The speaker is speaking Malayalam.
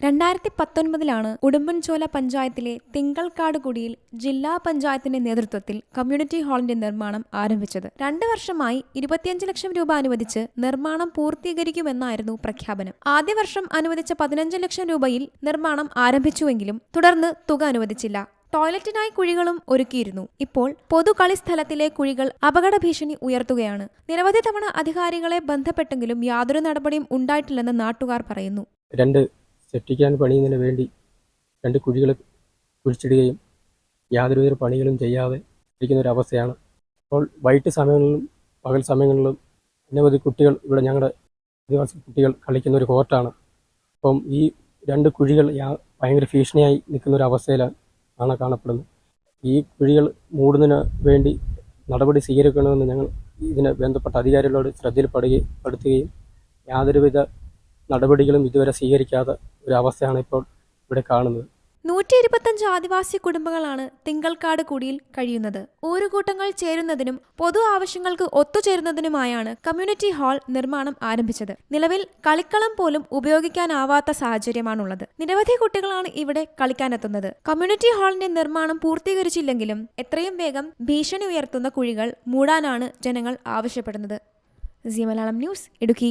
രണ്ടായിരത്തി പത്തൊൻപതിലാണ് ഉടുമ്പൻചോല പഞ്ചായത്തിലെ തിങ്കൾക്കാട് കുടിയിൽ ജില്ലാ പഞ്ചായത്തിന്റെ നേതൃത്വത്തിൽ കമ്മ്യൂണിറ്റി ഹാളിന്റെ നിർമ്മാണം ആരംഭിച്ചത്. രണ്ട് വർഷമായി ഇരുപത്തിയഞ്ച് ലക്ഷം രൂപ അനുവദിച്ച് നിർമ്മാണം പൂർത്തീകരിക്കുമെന്നായിരുന്നു പ്രഖ്യാപനം. ആദ്യ വർഷം അനുവദിച്ച പതിനഞ്ച് ലക്ഷം രൂപയിൽ നിർമ്മാണം ആരംഭിച്ചുവെങ്കിലും തുടർന്ന് തുക അനുവദിച്ചില്ല. ടോയ്ലറ്റിനായി കുഴികളും ഒരുക്കിയിരുന്നു. ഇപ്പോൾ പൊതു കളിസ്ഥലത്തിലെ കുഴികൾ അപകട ഭീഷണി ഉയർത്തുകയാണ്. നിരവധി തവണ അധികാരികളെ ബന്ധപ്പെട്ടെങ്കിലും യാതൊരു നടപടിയും ഉണ്ടായിട്ടില്ലെന്ന് നാട്ടുകാർ പറയുന്നു. രണ്ട് സെപ്റ്റിക്കാൻ പണിയുന്നതിന് വേണ്ടി രണ്ട് കുഴികൾ കുഴിച്ചിടുകയും യാതൊരുവിധ പണികളും ചെയ്യാതെ ഇരിക്കുന്ന ഒരു അവസ്ഥയാണ്. അപ്പോൾ വൈകിട്ട് സമയങ്ങളിലും പകൽ സമയങ്ങളിലും അനവധി കുട്ടികൾ ഇവിടെ ഞങ്ങളുടെ ആദിവാസി കുട്ടികൾ കളിക്കുന്ന ഒരു കോർട്ടാണ്. അപ്പം ഈ രണ്ട് കുഴികൾ ഭയങ്കര ഭീഷണിയായി നിൽക്കുന്ന ഒരു അവസ്ഥയിലാണ് ആണ് കാണപ്പെടുന്നത്. ഈ കുഴികൾ മൂടുന്നതിന് വേണ്ടി നടപടി സ്വീകരിക്കണമെന്ന് ഞങ്ങൾ ഇതിനെ ബന്ധപ്പെട്ട അധികാരികളോട് ശ്രദ്ധയിൽപ്പെടുകയും പെടുത്തുകയും യാതൊരുവിധ നടപടികളും ഇതുവരെ സ്വീകരിക്കാത്ത ഒരു അവസ്ഥയാണ് ഇപ്പോൾ ഇവിടെ കാണുന്നത്. നൂറ്റി ഇരുപത്തഞ്ച് ആദിവാസി കുടുംബങ്ങളാണ് തിങ്കൾക്കാട് കുടിയിൽ കഴിയുന്നത്. ഊരുകൂട്ടങ്ങൾ ചേരുന്നതിനും പൊതു ആവശ്യങ്ങൾക്ക് ഒത്തുചേരുന്നതിനുമായാണ് കമ്മ്യൂണിറ്റി ഹാൾ നിർമ്മാണം ആരംഭിച്ചത്. നിലവിൽ കളിക്കളം പോലും ഉപയോഗിക്കാനാവാത്ത സാഹചര്യമാണുള്ളത്. നിരവധി കുട്ടികളാണ് ഇവിടെ കളിക്കാനെത്തുന്നത്. കമ്മ്യൂണിറ്റി ഹാളിന്റെ നിർമ്മാണം പൂർത്തീകരിച്ചില്ലെങ്കിലും എത്രയും വേഗം ഭീഷണി ഉയർത്തുന്ന കുഴികൾ മൂടാനാണ് ജനങ്ങൾ ആവശ്യപ്പെടുന്നത്. ന്യൂസ് ഇടുക്കി.